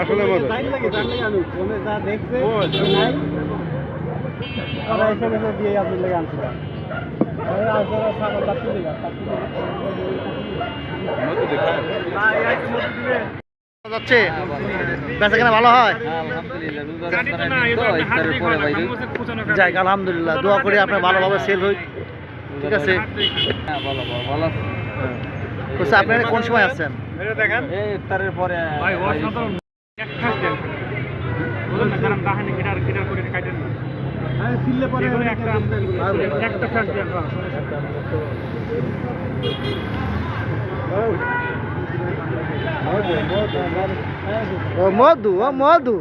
আসলে যাচ্ছে? বেচা কেনা ভালো হয়? যাই আলহামদুলিল্লাহ। দোয়া করি আপনার ভালোভাবে সেল হই। ঠিক আছে? কোথায় আপনারা কোন সময় আসছেন? দেখেন। এই ইফতারের পরে মধু ও মধু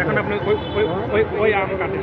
এখন আপনি ওই আম কাটেন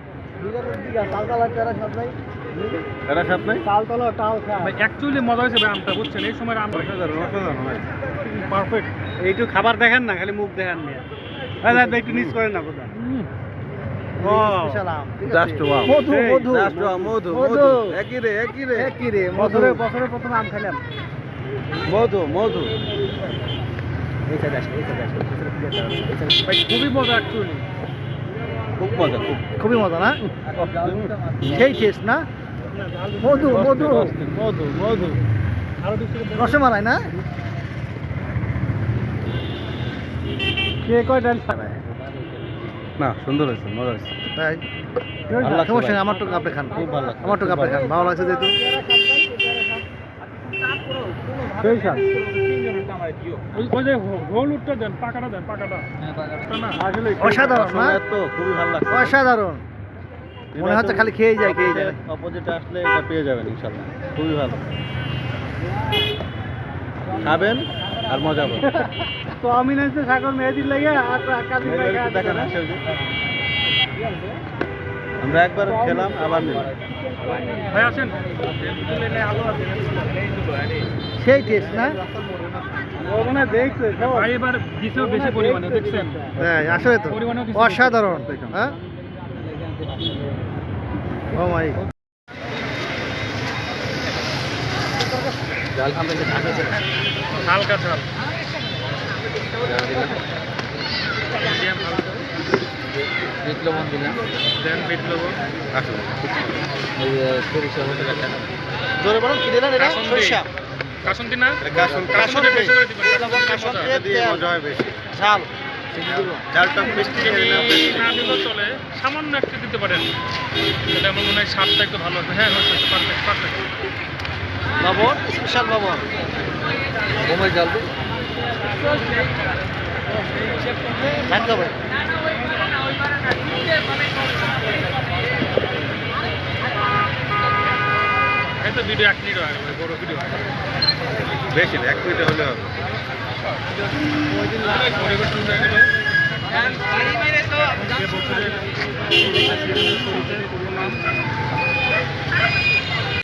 এরা সাপ নাই। ভাই অ্যাকচুয়ালি মজা হয়েছে ভাই আমটা বুঝছেন? এই সময় আম অসাধারণ অসাধারণ পারফেক্ট এইটু খাবার দেখেন না খালি মুখ দেখেন নিয়ে হ্যাঁ দাদা একটু নিচ করেন না কোথায়. মধু মধু। মধু মধু। মধু। রে একই রে। কি রে মধু। বছরে বছরে আম খাইলাম মধু মধু। ভাই খুবই মজা অ্যাকচুয়ালি খুব মজা খুবই মজা না? সেই টেস্ট না? মধু মধু। মধু মধু। রসমালাই না? কে কয় ডাল না সুন্দর হয়েছে মজা হয়েছে। তাই? সমস্যা আমার টুকু আপনি খান। খুব ভালো। আমার টুকু আপনি খান ভালো লাগছে যেহেতু। সেই সাল। ওই ওই যে হলুদটা দেন পাকাটা দেন পাকাটা না? আসলে অসাধারণ। মনে হচ্ছে খালি খেয়েই যায় খেয়েই যায়। অপোজিটে আসলে এটা পেয়ে যাবেন ইনশাল্লাহ। খুবই ভালো। খাবেন আর মজা পাবেন তো আমি নাইছে সাগর মেহেদির লাগে আর কালি দেখেন। আমরা একবার খেলাম আবার নিলাম ভাই আসেন। আলো আছে সেই টেস্ট না? হ্যাঁ আসলে তো অসাধারণ। হ্যাঁ? ও মাই। হালকা ঝাল বিপ্লবন দিলাম দেন বিট লবণ এই সরিষা জোরে বলুন কি দিলেন এটা? সরিষা। কাসুন্দি না? কাসুন কাসুন্দি বেশি করে দিবেন। কাসুন্দি কাসুন্দি। দিয়ে মজা হয় বেশি। ঝাল। চালটা মিষ্টি না দিলেও চলে সামান্য একটু দিতে পারেন। তাহলে আমার মনে হয় স্বাদটা একটু ভালো হবে হ্যাঁ হচ্ছে পারফেক্ট পারফেক্ট লবণ স্পেশাল লবণ। কমাই জাল দিই তো ভিডিও এক মিনিট হয় বড় ভিডিও বেশি না এক মিনিট হলে হবে। হয়ে বছরের নাম